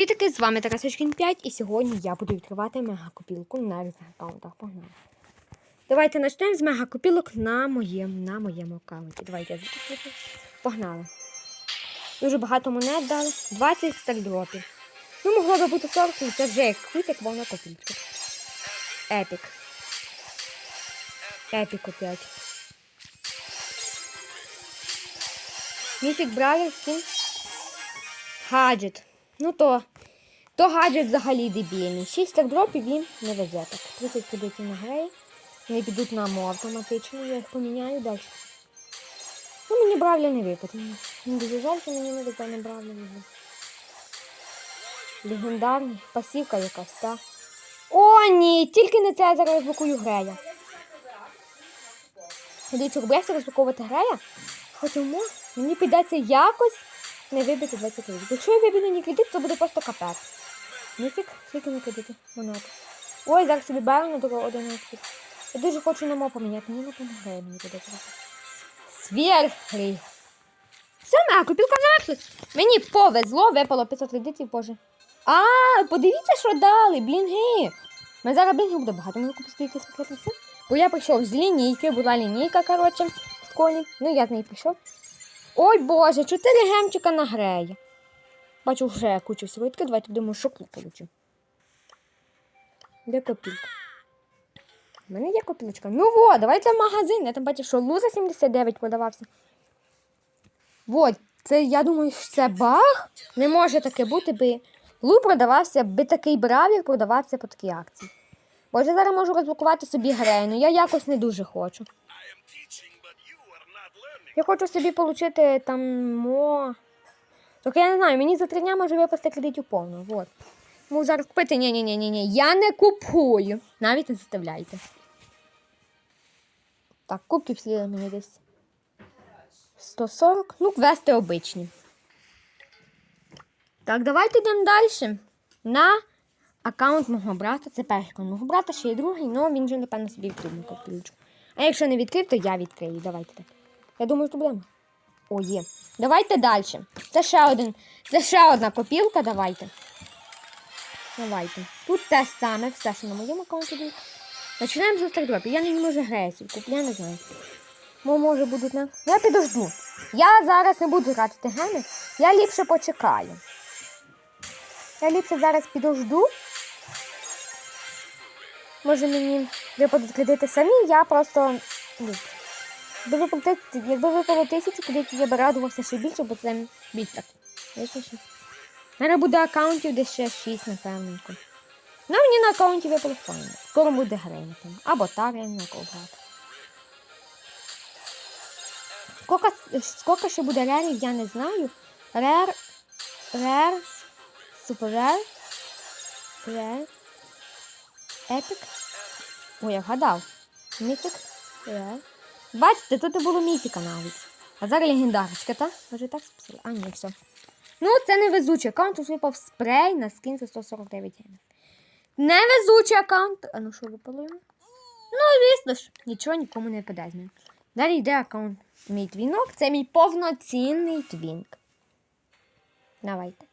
І таки з вами Тарасочкін 5, і сьогодні я буду відкривати мегакопілку на різних аккаунтах. Погнали. Давайте почнемо з мегакопілок на моєму, на моєму аккаунті. Давайте я запустити. Погнали. Дуже багато монет дали. 20 стардропів. Ну, могло би бути 40, але це вже як хуть, як повна копілка. Епік. Епік опять. Міфік Бравер. Гаджет. Ну то, то гаджет взагалі дебільний. 6 стардропів він не везе так. 30 кредитів на грей. Вони підуть на мо автоматично, я їх поміняю далі. Ну, мені бравля не випадає. Мені дуже жаль, що мені не не бравля не. Легендарний, пасівка якась, та. О, ні, тільки не це я зараз розблокую грея. Дивіться, я розблоковувати грея, хочемо, мені підеться якось не вибити 20 кредитів. Якщо я вибіду не кредит, то буде просто капець. Ніфік, скільки не кредити? Монет. Ой, зараз собі на дорогу 11. Я дуже хочу на мо поміняти, мені не помагає, мені буде трохи. Сверхрі. Все, моя копілка завершилась. Мені повезло, випало 500 кредитів, боже. А, подивіться, що дали, блінги. Ми зараз блінги буде багато, мені купити якийсь пакет все. Бо я прийшов з лінійки, була лінійка, коротше, в школі. Ну, я з неї прийшов. Ой Боже, 4 гемчика на. Бачу вже кучу відкрив, Давайте думаю, що получу. Де копілка? У мене є копілочка. Ну во, давайте в магазин. Я там бачив, що луза 79 продавався. Вот, це я думаю, що це баг. Не може таке бути, би лу продавався, би такий бравір продавався по такій акції. Боже, зараз можу розблокувати собі грею, але я якось не дуже хочу. Я хочу собі отримати там мо. Тільки я не знаю, мені за три дня може випасти кредитів повно. Вот. Можу зараз купити. Ні, ні, ні. Я не купую. Навіть не заставляйте. Так, кубків сліда мені десь 140. Ну, квести обичні. Так, давайте йдемо далі. На аккаунт мого брата. Це перший аккаунт мого брата, ще є другий, але він вже, напевно, собі відкрив на. А якщо не відкрив, то я відкрию. Давайте так. Я думаю, що будемо. О, є. Давайте далі. Це ще один. Це ще одна копілка, давайте. Давайте. Тут те саме, все, що на моєму аккаунті буде. Починаємо з стардропів. Я не можу гресів, я не знаю. Мо, може будуть на. Я підожду. Я зараз не буду тратити гени. Я ліпше почекаю. Я ліпше зараз підожду. Може мені випадуть кредити самі, я просто. ну, Якби випало, якби випало тисячу кредитів, я би радувався ще більше, бо це більше ще. Зараз буде аккаунтів десь ще 6, напевненько. Ну, мені на аккаунті випало файно. Скоро буде грей, напевно. Або та грей, на кого грати. Скільки, скільки ще буде рерів, я не знаю. Рер, рер, супер рер, рер, епік. Ой, я вгадав. Міфік, рер. Бачите, тут і було міфіка навіть. А зараз легендарочка, так? Може так списали? А, ні, все. Ну, це невезучий аккаунт, тут випав спрей на скін за 149 гривень. Невезучий аккаунт. А ну що випало йому? Ну, звісно ж, нічого нікому не ним. Далі йде аккаунт. Мій твінок. Це мій повноцінний твінк. Давайте.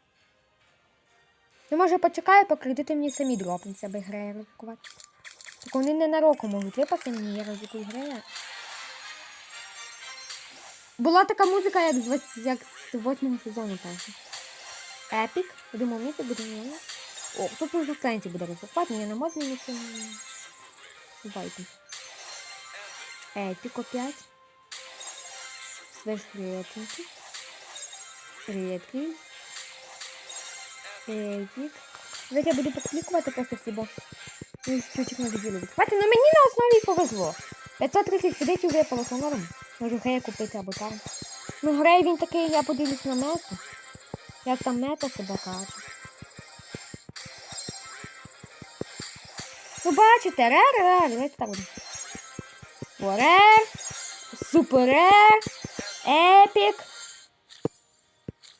Ну, може, почекаю, поки кредити мені самі дропнуться, аби грея розблокувати. Так вони ненароком можуть випасти мені, я розблокую грея. Була така музика, як з, вось- як з восьмого сезону, перше. Епік. Я думав, мені це буде нове. О, тут можна в кленці буде розпакувати, я не можу нічого. Давайте. Епік опять. Свеж редкий. Редкий. Епік. Зараз я буду підклікувати просто всі, бо він ключик на дебілу відхвати. Ну мені на основі повезло. 530 кредитів випало, то норм. Можу грея купити або там. Ну, грей він такий, я подивлюсь на мету. Як там мета себе каже. Ну, бачите, рер, рер, давайте так буде. Рер, супер рер, епік.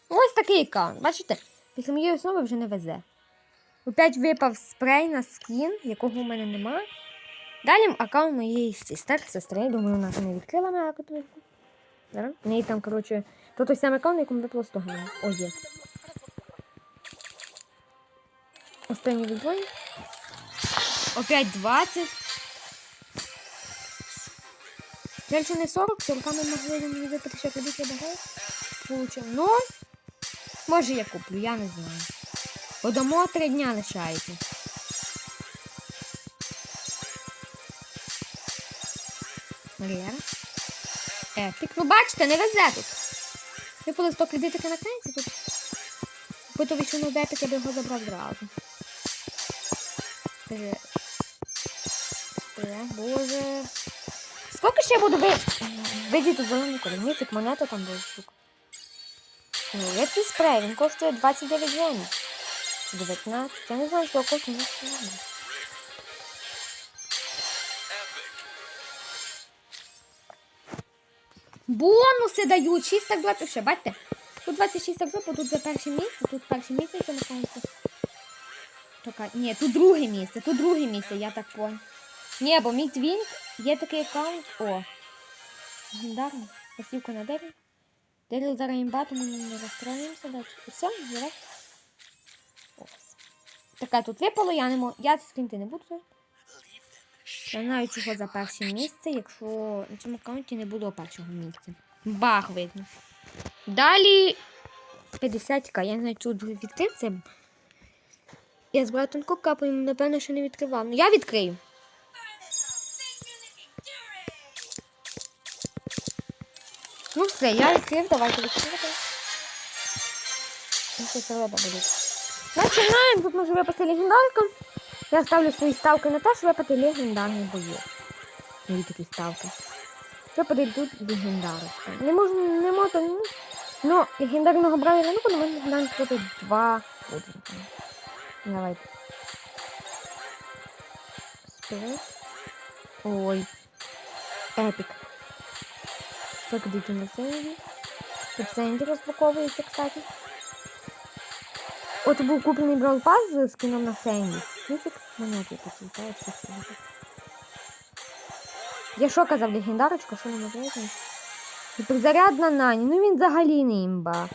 Ось такий аккаунт, бачите? Після моєї основи вже не везе. Опять випав спрей на скін, якого у мене нема. Далі аккаунт моєї сестри, сестри, думаю, вона не відкрила моя католику. Зараз. В неї там, коротше, то той самий аккаунт, якому випало 100 гривень. О, є. Останній відбой. Опять 20. Жаль, що не 40, 40 ми могли мені випити ще я дограю. Получив. Ну, може я куплю, я не знаю. Подамо три дня лишається. Рер. Епік. Ну бачите, не везе тут. Випали 100 кредитики на кінці тут. Бо то вийшов на епік, я б його забрав зразу. Ре. Ре, боже. Скільки ще я буду ви... видіти зелений колір? Міфік монета там була штука. Ну, рідкий спрей, він коштує 29 гривень. Чи 19. Я не знаю, що коштує. Бонуси дають 6 так 20 ще, бачите? Тут 26 так тут за перше місце, тут перше місце це на. Така, ні, тут друге місце, тут друге місце, я так понял. Ні, бо мій твін є такий аккаунт. О. Легендарний. Посівка на Деріл. Деріл зараз імба, тому ми не розстроїмося. далі. Все, зараз. Таке тут випало, я не можу. Я скрінти не буду. Я знаю, чого за перше місце, якщо на цьому аккаунті не було першого місця. Бах видно. Далі 50к. Я не знаю, тут відкрив це. Я з братом капаємо, напевно, що не відкривав. Ну я відкрию. Ну все, я відкрив, давайте відкривати. Ну, це селеба буде. Починаємо, тут може випасти легендарка. Я ставлю свої ставки на те, що випаде легендарний боєць. Мої такі ставки. Випаде тут легендарочка. Не можу, не можу, ну, ну, легендарного брали не буду, але легендарний випаде два. Давайте. Спирай. Ой. Епік. Так, дійти на Сенді. Тут Сенді розпаковується, кстати. От був куплений Brawl Pass з скином на Сенді. Міфік монети такі, та Я що казав, легендарочка, що не можливо? Зарядна Нані, ну він взагалі не імба.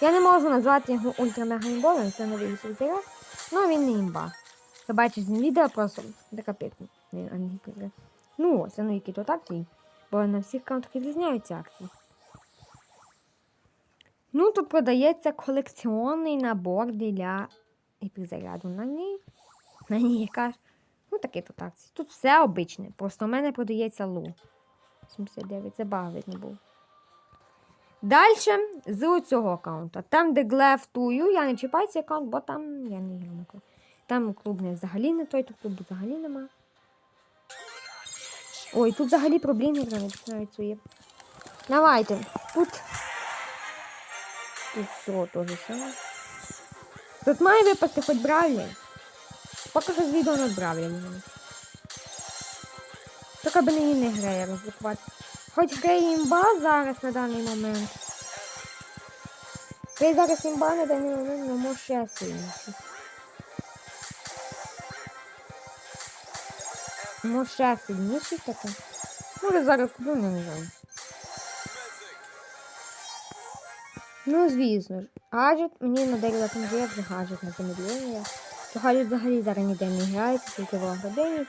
Я не можу назвати його ультра-мега-імбовим, це новий заряд. Ну він не імба. Ти бачиш з відео просто пітна. Ну ось, ну які тут акції. Бо на всіх каунтах відрізняються акції. Ну, тут продається колекціонний набор для епізаряду. На ній. Ній яка ж. Ну, такі тут акції. Тут все обичне. Просто в мене продається лу. 79, це видно був. Далі з цього аккаунта. Там, де глефтую, я не чіпаю цей аккаунт, бо там я не граю. Там клуб не взагалі не той, тут клубу взагалі нема. Ой, тут взагалі проблеми починаються. Давайте. Тут. Тут все то же саме. Тут має випасти хоч бравлі. Поки що з відео над бравлі. Тільки би мені не грає розблокувати. Хоч грає імба зараз на даний момент. Грає зараз імба на даний момент, але може ще сильніше. Може ще сильніший таке. Може зараз куплю, не знаю. Ну, звісно ж. Гаджет мені надарила там є вже гаджет на замедлення. То гаджет взагалі зараз ніде не грається, тільки в оградині.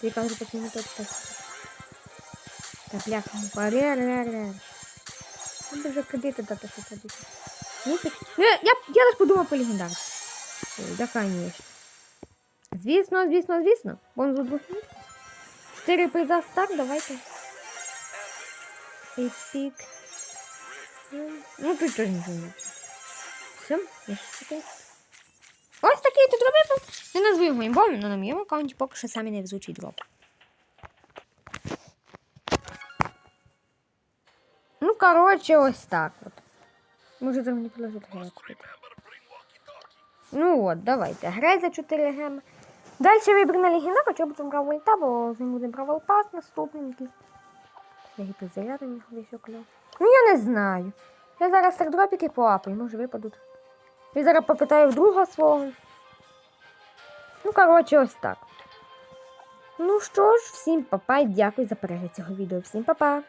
Тільки кажу, почему тут так. Та бляха, рер. Треба вже кредити дати, що кредити. Ну, так. Я, я, лише подумав по легендарці. Ой, да, конечно. Звісно, звісно, звісно. Вон за двох місць. Чотири приза стак, давайте. Епік. Ну, тут теж нічого не. Все, я ще. Ось такий тут робив. Не назву його імбом, але на моєму аккаунті поки що самі невезучий дроп. Ну, коротше, ось так от. Може там не положити граю купити. Ну от, давайте. Грай за 4 грами. Далі вибрана легенда, хоча б там брав вольта, бо з ним буде пас наступненький. Я гіперзарядом їх ще кльов. Ну я не знаю. Я зараз стардропіки поапаю, може випадуть. Я зараз попитаю в друга свого. Ну, коротше, ось так. Ну що ж, всім папа і дякую за перегляд цього відео. Всім папа!